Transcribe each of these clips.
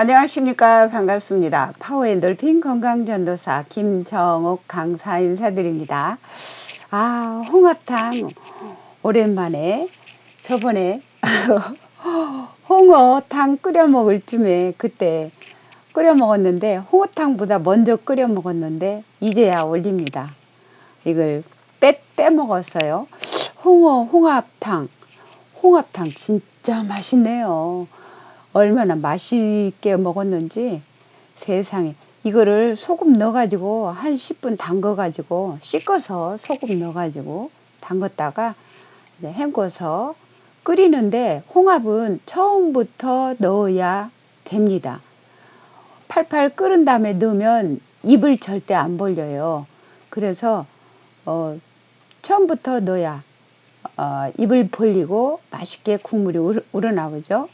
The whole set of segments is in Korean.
안녕하십니까 반갑습니다. 파워엔돌핀 건강전도사 김정옥 강사 인사드립니다. 아 홍합탕 오랜만에 저번에 홍어탕 끓여 먹을 쯤에 그때 끓여 먹었는데 홍어탕보다 먼저 끓여 먹었는데 이제야 올립니다. 이걸 빼, 빼 먹었어요. 홍어 홍합탕 홍합탕 진짜 맛있네요. 얼마나 맛있게 먹었는지 세상에 이거를 소금 넣어가지고 한 10분 담궈가지고 씻어서 소금 넣어가지고 담갔다가 이제 헹궈서 끓이는데 홍합은 처음부터 넣어야 됩니다. 팔팔 끓은 다음에 넣으면 입을 절대 안 벌려요. 그래서 어, 처음부터 넣어야 어, 입을 벌리고 맛있게 국물이 우러나오죠.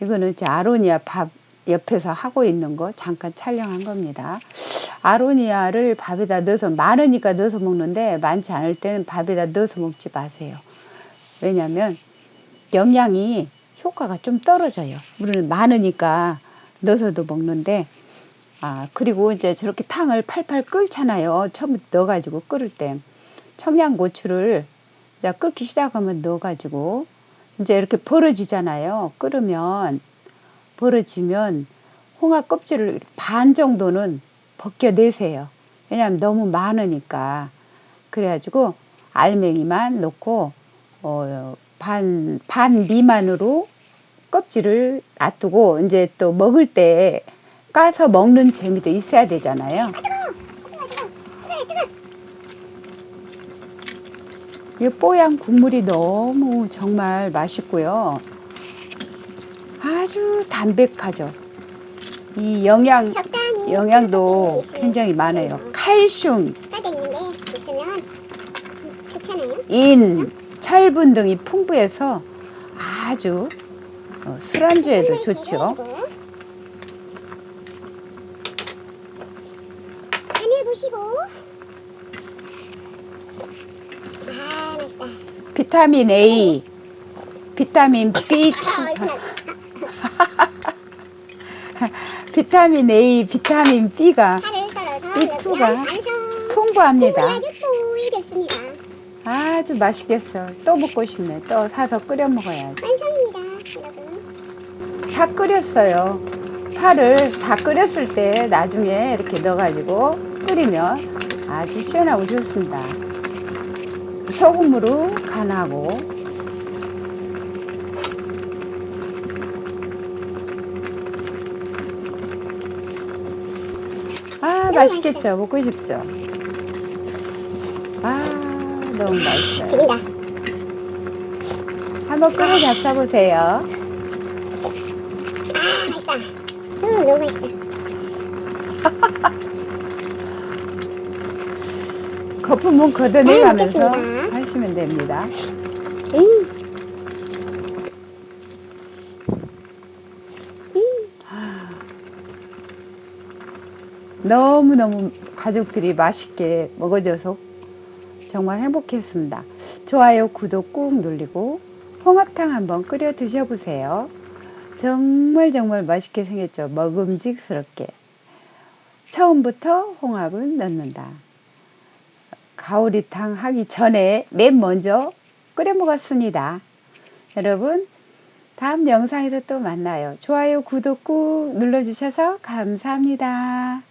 이거는 제 아로니아 밥 옆에서 하고 있는 거 잠깐 촬영한 겁니다. 아로니아를 밥에다 넣어서 많으니까 넣어서 먹는데 많지 않을 때는 밥에다 넣어서 먹지 마세요. 왜냐하면 영양이 효과가 좀 떨어져요. 우리는 많으니까 넣어서도 먹는데 아 그리고 이제 저렇게 탕을 팔팔 끓잖아요. 처음부터 넣어가지고 끓을 때 청양고추를 자 끓기 시작하면 넣어가지고 이제 이렇게 벌어지잖아요. 끓으면 벌어지면 홍합 껍질을 반 정도는 벗겨내세요. 왜냐하면 너무 많으니까. 그래가지고 알맹이만 넣고 어, 반, 반 미만으로 껍질을 놔두고 이제 또 먹을 때 까서 먹는 재미도 있어야 되잖아요. 이 뽀얀 국물이 너무 정말 맛있고요. 아주 담백하죠. 이 영양, 적당히 영양도 있으면 굉장히 많아요. 칼슘, 빠져 있는 게 있으면 좋잖아요. 인, 철분 등이 풍부해서 아주 어, 술안주에도 좋죠. 간을 보시고 아 맛있다. 비타민 A, 비타민 B. 비타민 A, 비타민 B가 파를 썰어서 비투가 넣으면 완성. 풍부합니다. 아주 맛있겠어. 또 먹고 싶네. 또 사서 끓여 먹어야지. 완성입니다, 여러분. 다 끓였어요. 파를 다 끓였을 때 나중에 이렇게 넣어가지고 끓이면 아주 시원하고 좋습니다. 소금으로 간하고 아 맛있겠죠? 먹고 싶죠? 아 너무 맛있어요. 죽인다. 한번 끓여 잡숴보세요. 아 맛있다. 음 너무 맛있다. 거품은 걷어내가면서 먹겠습니다. 하시면 됩니다. 음. 너무너무 가족들이 맛있게 먹어줘서 정말 행복했습니다. 좋아요, 구독 꾹 누르고 홍합탕 한번 끓여 드셔보세요. 정말 정말 맛있게 생겼죠. 먹음직스럽게. 처음부터 홍합은 넣는다. 가오리탕 하기 전에 맨 먼저 끓여 먹었습니다. 여러분, 다음 영상에서 또 만나요. 좋아요, 구독 꾹 눌러주셔서 감사합니다.